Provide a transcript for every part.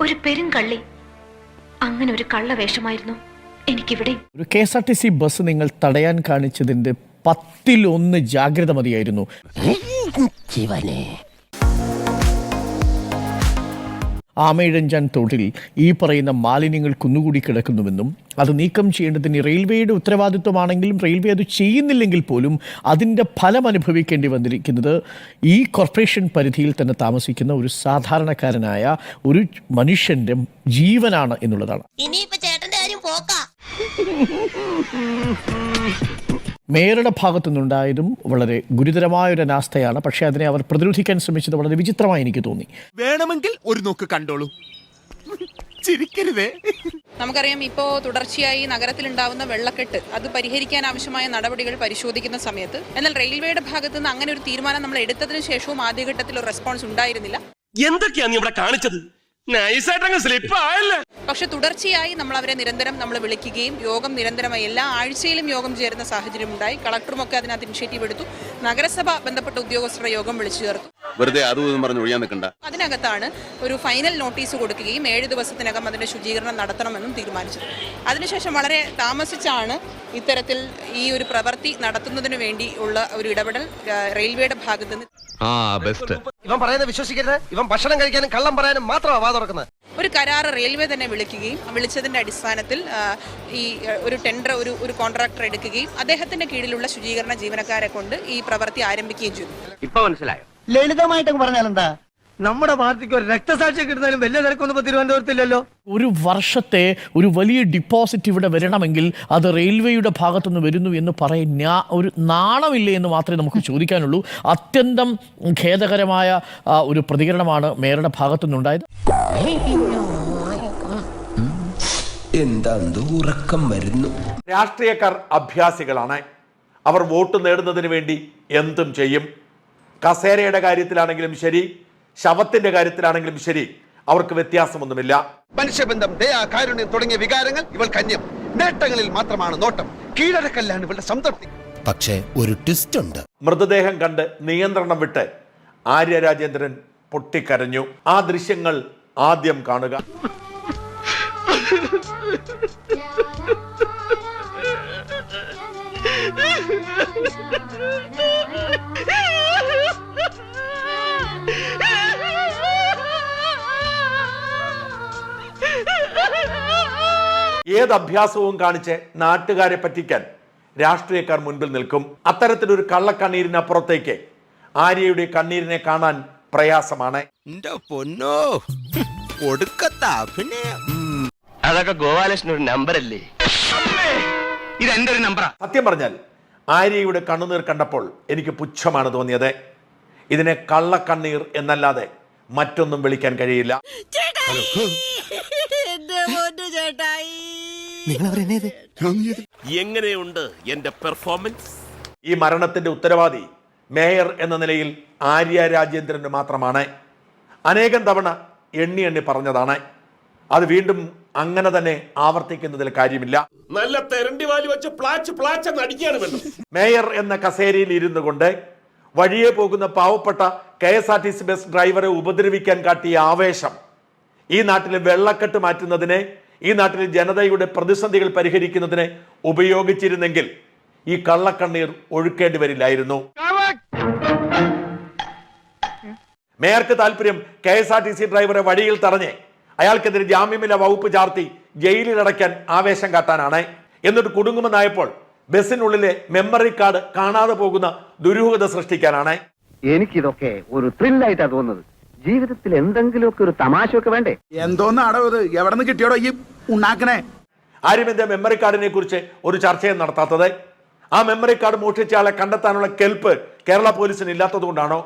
ഒരു പെരുങ്കള്ളി അങ്ങനെ ഒരു കള്ളവേഷമായിരുന്നു എനിക്കിവിടെ. ഒരു K S R T C bus നിങ്ങൾ തടയാൻ കാണിച്ചതിന്റെ പത്തിലൊന്ന് ജാഗ്രത മതിയായിരുന്നു. ആമയിഴഞ്ചാൻ തോട്ടിൽ ഈ പറയുന്ന മാലിന്യങ്ങൾ കുന്നുകൂടി കിടക്കുന്നുവെന്നും അത് നീക്കം ചെയ്യേണ്ടതിന് റെയിൽവേയുടെ ഉത്തരവാദിത്വമാണെങ്കിലും റെയിൽവേ അത് ചെയ്യുന്നില്ലെങ്കിൽ പോലും അതിന്റെ ഫലം അനുഭവിക്കേണ്ടി വന്നിരിക്കുന്നത് ഈ കോർപ്പറേഷൻ പരിധിയിൽ തന്നെ താമസിക്കുന്ന ഒരു സാധാരണക്കാരനായ ഒരു മനുഷ്യന്റെ ജീവനാണ് എന്നുള്ളതാണ്. ഇനിയിപ്പോ ചേട്ടന്റെ കാര്യം പോക്കാ. മേയറുടെ ഭാഗത്തു നിന്നുണ്ടായതും വളരെ ഗുരുതരമായ ഒരു അനാസ്ഥയാണ്. പക്ഷേ അതിനെ അവർ പ്രതിരോധിക്കാൻ ശ്രമിച്ചത് വളരെ വിചിത്രമായി എനിക്ക് തോന്നി. വേണമെങ്കിൽ ഒരു നോക്ക് കണ്ടോളൂ. ചിരിക്കരുതേ. നമുക്കറിയാം ഇപ്പോ തുടർച്ചയായി നഗരത്തിലുണ്ടാവുന്ന വെള്ളക്കെട്ട് അത് പരിഹരിക്കാൻ ആവശ്യമായ നടപടികൾ പരിശോധിക്കുന്ന സമയത്ത് എന്നാൽ റെയിൽവേയുടെ ഭാഗത്ത് നിന്ന് അങ്ങനെ ഒരു തീരുമാനം നമ്മൾ എടുത്തതിനു ശേഷവും ആദ്യഘട്ടത്തിൽ ഒരു റെസ്പോൺസ് ഉണ്ടായിരുന്നില്ല. എന്തൊക്കെയാണ് നീ ഇവിടെ കാണിച്ചത്? പക്ഷെ തുടർച്ചയായി നമ്മൾ അവരെ നിരന്തരം നമ്മൾ വിളിക്കുകയും യോഗം നിരന്തരമായി എല്ലാ ആഴ്ചയിലും യോഗം ചേരുന്ന സാഹചര്യം ഉണ്ടായി കളക്ടറും ഒക്കെ അതിനകത്ത് ഇനിഷ്യേറ്റീവ് എടുത്തു. നഗരസഭ ബന്ധപ്പെട്ട ഉദ്യോഗസ്ഥരുടെ യോഗം വിളിച്ചു ചേർത്തു. വെറുതെ അതും പറഞ്ഞു ഒഴിയാൻ നിൽക്കണ്ട. അതിനകത്താണ് ഒരു ഫൈനൽ നോട്ടീസ് കൊടുക്കുകയും ഏഴ് ദിവസത്തിനകം അതിന്റെ ശുചീകരണം നടത്തണമെന്നും തീരുമാനിച്ചത്. അതിനുശേഷം വളരെ താമസിച്ചാണ് ഇത്തരത്തിൽ ഈ ഒരു പ്രവൃത്തി നടത്തുന്നതിന് വേണ്ടി ഉള്ള ഒരു ഇടപെടൽ റെയിൽവേയുടെ ഭാഗത്ത് നിന്ന് ആ ബെസ്റ്റ് ഇവൻ പറയുന്നത് വിശ്വസിക്കരുത്. ഇവൻ ഭക്ഷണം കഴിക്കാനും കള്ളം പറയാനും മാത്രമാണ് വാ തുറക്കുന്നത് ഒരു കരാർ റെയിൽവേ തന്നെ വിളിക്കുകയും വിളിച്ചതിന്റെ അടിസ്ഥാനത്തിൽ ഈ ഒരു ടെൻഡർ ഒരു ഒരു കോൺട്രാക്ടർ എടുക്കുകയും അദ്ദേഹത്തിന്റെ കീഴിലുള്ള ശുചീകരണ ജീവനക്കാരെ കൊണ്ട് ഈ പ്രവൃത്തി ആരംഭിക്കുകയും ചെയ്തു. ഇപ്പൊ മനസ്സിലായോ? ലളിതമായിട്ട് പറഞ്ഞാൽ എന്താ നമ്മുടെ പാർട്ടിക്ക് ഒരു രക്തസാക്ഷി കിട്ടുന്നതിലും വലിയ തിരക്കൊന്നും ഇപ്പൊ തിരുവനന്തപുരത്തില്ലല്ലോ. ഒരു വർഷത്തെ ഒരു വലിയ ഡിപ്പോസിറ്റ് ഇവിടെ വരണമെങ്കിൽ അത് റെയിൽവേയുടെ ഭാഗത്തുനിന്ന് വരുന്നു എന്ന് പറയാൻ ഒരു നാണമില്ലേ എന്ന് മാത്രമേ നമുക്ക് ചോദിക്കാനുള്ളൂ. അത്യന്തം ഖേദകരമായ ഒരു പ്രതികരണമാണ് മേയറുടെ ഭാഗത്തുനിന്നുണ്ടായത്. എന്താ ഉറക്കം വരുന്നു? രാഷ്ട്രീയക്കാർ അഭ്യാസികളാണ്. അവർ വോട്ട് നേടുന്നതിന് വേണ്ടി എന്തും ചെയ്യും. കസേരയുടെ കാര്യത്തിലാണെങ്കിലും ശരി ശവത്തിന്റെ കാര്യത്തിലാണെങ്കിലും ശരി അവർക്ക് വ്യത്യാസമൊന്നുമില്ല. മനുഷ്യബന്ധം ദയാ കാരുണ്യം തുടങ്ങിയ വികാരങ്ങൾ ഇവൾ കന്യം. നേട്ടങ്ങളിൽ മാത്രമാണ് നോട്ടം. കീഴടക്കല്ലാണ് ഇവളുടെ സംതൃപ്തി. പക്ഷേ ഒരു ട്വിസ്റ്റ് ഉണ്ട്. മൃതദേഹം കണ്ട് നിയന്ത്രണം വിട്ട് ആര്യരാജേന്ദ്രൻ പൊട്ടിക്കരഞ്ഞു. ആ ദൃശ്യങ്ങൾ ആദ്യം കാണുക. ഏത് അഭ്യാസവും കാണിച്ച് നാട്ടുകാരെ പറ്റിക്കാൻ രാഷ്ട്രീയക്കാർ മുൻപിൽ നിൽക്കും. അത്തരത്തിലൊരു കള്ളക്കണ്ണീരിനപ്പുറത്തേക്ക് ആര്യയുടെ കണ്ണീരിനെ കാണാൻ പ്രയാസമാണ്. അതൊക്കെ ഗോപാലകൃഷ്ണൻ ഒരു നമ്പർ അല്ലേ ഇത് എന്റെ ഒരു നമ്പറാ. സത്യം പറഞ്ഞാൽ ആര്യയുടെ കണ്ണുനീർ കണ്ടപ്പോൾ എനിക്ക് പുച്ഛമാണ് തോന്നിയത്. ഇതിനെ കള്ളക്കണ്ണീർ എന്നല്ലാതെ മറ്റൊന്നും വിളിക്കാൻ കഴിയില്ല. എന്റെ ചേട്ടായി എങ്ങനെയുണ്ട് എന്റെ പെർഫോമൻസ് ഈ മരണത്തിന്റെ ഉത്തരവാദി മേയർ എന്ന നിലയിൽ ആര്യ രാജേന്ദ്രന് മാത്രമാണ്. അനേകം തവണ എണ്ണി എണ്ണി പറഞ്ഞതാണ്. അത് വീണ്ടും അങ്ങനെ തന്നെ ആവർത്തിക്കുന്നതിൽ കാര്യമില്ല. നല്ല തെരണ്ടി വാലി വെച്ച് പ്ലാച്ച് പ്ലാച്ച് മേയർ എന്ന കസേരയിൽ ഇരുന്നു കൊണ്ട് വഴിയെ പോകുന്ന പാവപ്പെട്ട K S R T C bus ഡ്രൈവറെ ഉപദ്രവിക്കാൻ കാട്ടിയ ആവേശം ഈ നാട്ടിലെ വെള്ളക്കെട്ട് മാറ്റുന്നതിനെ ഈ നാട്ടിൽ ജനതയുടെ പ്രതിസന്ധികൾ പരിഹരിക്കുന്നതിന് ഉപയോഗിച്ചിരുന്നെങ്കിൽ ഈ കള്ളക്കണ്ണീർ ഒഴുക്കേണ്ടി വരില്ലായിരുന്നു. മേയർക്ക് താല്പര്യം K S R T C ഡ്രൈവറെ വഴിയിൽ തടഞ്ഞ് അയാൾക്കെതിരെ ജാമ്യമില്ല വകുപ്പ് ചാർത്തി ജയിലിൽ ജയിലിലടയ്ക്കാൻ ആവേശം കാട്ടാനാണ്. എന്നിട്ട് കുടുങ്ങുമെന്നായപ്പോൾ ബസ്സിനുള്ളിലെ മെമ്മറി കാർഡ് കാണാതെ പോകുന്ന ദുരൂഹത സൃഷ്ടിക്കാനാണ്. എനിക്കിതൊക്കെ ഒരു ത്രില്ലായിട്ടാ തോന്നുന്നത്. ജീവിതത്തിൽ എന്തെങ്കിലുമൊക്കെ ഒരു തമാശ ഒക്കെ വേണ്ടേ? എന്തോന്നാടോ ഇത്? എവിടെ നിന്ന് കിട്ടിയോടോ ഈ ഉണ്ടാക്കണേ? ആരും എന്റെ മെമ്മറി കാർഡിനെ കുറിച്ച് ഒരു ചർച്ചയും നടത്താത്തത്. ആ മെമ്മറി കാർഡ് മോഷ്ടിച്ച ആളെ കണ്ടെത്താനുള്ള കെൽപ്പ് കേരള പോലീസിന് ഇല്ലാത്തത് കൊണ്ടാണോ?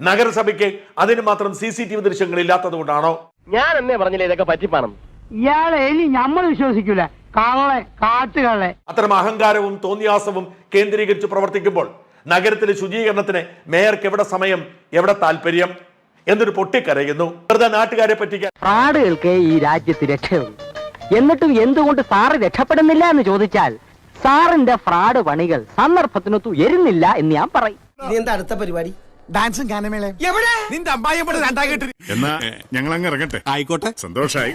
നഗരസഭയ്ക്ക് അതിന് മാത്രം സി സി ടി വി ദൃശ്യങ്ങൾ ഇല്ലാത്തത് കൊണ്ടാണോ? ഞാൻ എന്നെ പറഞ്ഞില്ല ഇതൊക്കെ പറ്റിപ്പാണെന്ന്? ഇയാളെ ഇനി നമ്മൾ വിശ്വസിക്കൂല. കള്ളെ കാട്ടുകള്ളെ. അത്തരം അഹങ്കാരവും തോന്നിയാസവും കേന്ദ്രീകരിച്ച് പ്രവർത്തിക്കുമ്പോൾ നഗരത്തിലെ ശുചീകരണത്തിന് മേയർക്ക് എവിടെ സമയം എവിടെ താല്പര്യം എന്നൊരു പൊട്ടിക്കരയുന്നു. വെറുതെ നാട്ടുകാരെ പറ്റിക്കാൻ ഫ്രാഡുകൾക്ക് ഈ രാജ്യത്ത് രക്ഷയുള്ളൂ എന്നിട്ടും എന്തുകൊണ്ട് സാറ് രക്ഷപ്പെടുന്നില്ല എന്ന് ചോദിച്ചാൽ സാറിന്റെ ഫ്രാഡ് പണികൾ സന്ദർഭത്തിനൊത്തു എരുന്നില്ല എന്ന് ഞാൻ പറയും. ഇനി എന്താ അടുത്ത പരിപാടി? ഡാൻസും ഗാനമേളയും. എവിടെ? നിന്റെ അമ്മായി എന്നാ ഞങ്ങൾ അങ്ങ് ഇറങ്ങട്ടെ. ആയിക്കോട്ടെ. സന്തോഷായി.